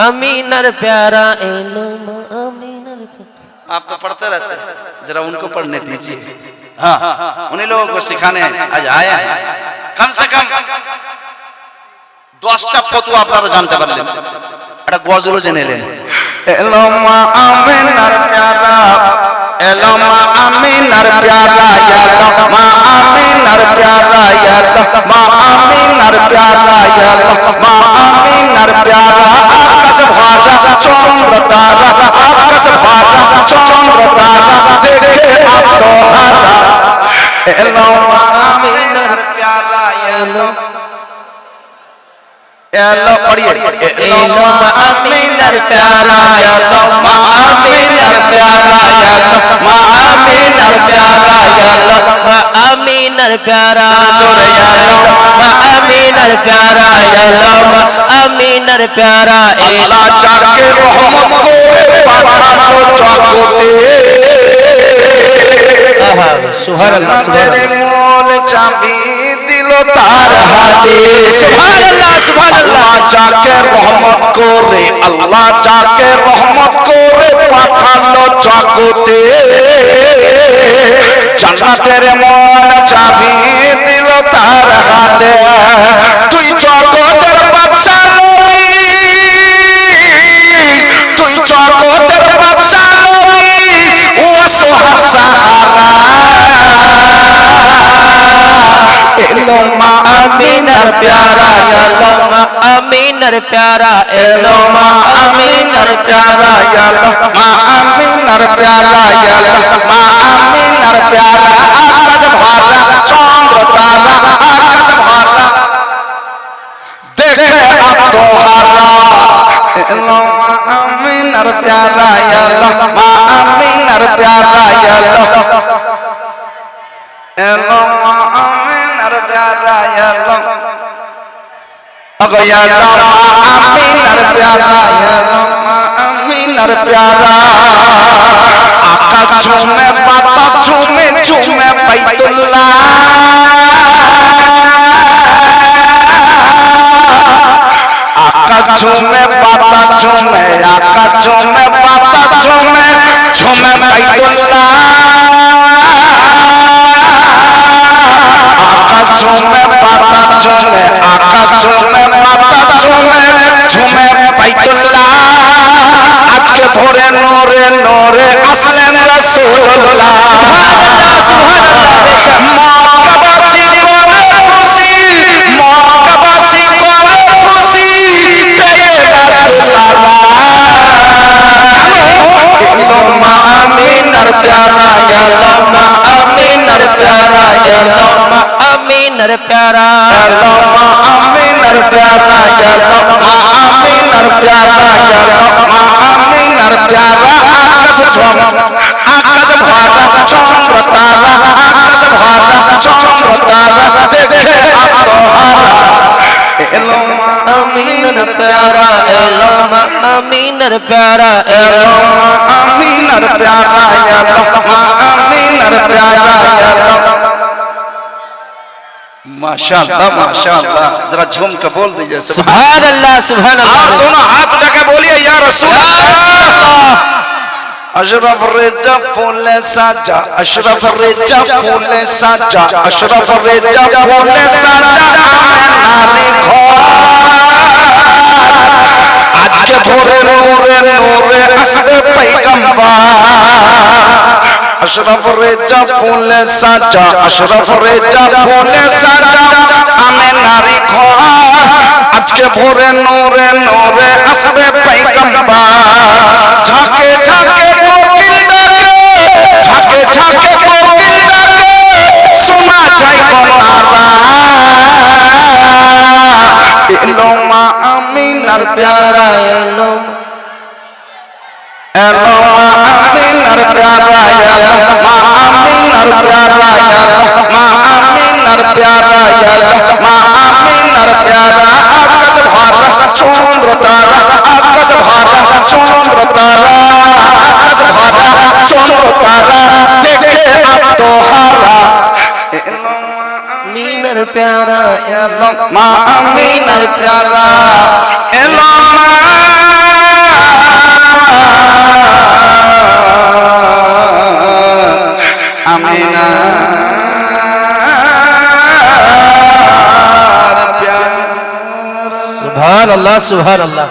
আমিনার প্যারা এলো মা আমিনার প্যারা आप तो पढ़ते रहते हैं जरा उनको पढ़ने दीजिए हाँ उन्हीं लोगों को सिखाने आज आए हैं कम से कम দশটা ফতুয়া আপনারা জানতে পারলেন একটা গজলও জেনে এলেন এলো মা আমিনার প্যারা এলো মা আমিনার প্যারা এলো মা আমিনার প্যারা এলো মা আমিনার প্যারা এলো তারা আকাশ ভরা চন্দ্র তারা দেখে আত্মহারা মা আমিনার প্যারা এলো এলো পড়িয়ে এলো মা আমিনার প্যারা এলো মা আমিনার প্যারা এলো মা আমিনার প্যারা এলো মা আমিনার প্যারা। এলো মা আমিনার প্যারা এলো মা প্যারা। আল্লাহ যাকে রহমত করে পাঠালো জগতে। আহা সুবহানাল্লাহ সুবহানাল্লাহ। মূল চাবি তার হাতে সুবহানাল্লাহ সুবহানাল্লাহ। আল্লাহ যাকে রহমত করে আল্লাহ যাকে রহমত করে পাঠালো জগতে। জান্নাতের মন চাবি। আমিনার প্যারা এলো মা আমিনার প্যারা এলো মা আমিনার প্যারা এলো মা আমিনার प्यारा प्यारा आका झूमे पाता झूमे झूमे बैतुल्ला। आका झूमे पाता झूमे आका झूमे पाता झूमे झूमे बैतुल्ला। आका झूमे पाता झूमे आका झूमे ঝুমে বাইতুল্লাহ আজকে ভোরে নোরে নোরে আসলেন রাসূলুল্লাহ। মক্কাবাসী করে খুশি? মক্কাবাসী আমিনার প্যারা এলো মা প্যারা प्यारा या आमीन और प्यारा आकाश भरा आकाश भरा चंद्र तारा आकाश भरा चंद्र तारा देखे आप तो हारा एलो आमीन और प्यारा एलो आमीन और प्यारा एलो आमीन और प्यारा एलो आमीन और प्यारा एलो माशाल्लाह माशाल्लाह जरा झूम के बोल दीजिए सुभान अल्लाह सुभान अल्लाह दोनों अशरफ रेजा फूले साजा अशरफ रेजा फूले साजा अशरफ रेजा फूले साजा नारी आज के भोरे नूरे नूरे असबे पैगंबर अशरफ रेजा फूले साजा अशरफ रेजा फूले साजा आमे नारी खो आज के भोरे नूरे नूरे আমিনার প্যারা প্যারা এলো মা আমিনার প্যারা এলো আমিনা সুবহান আল্লাহ সুবহান আল্লাহ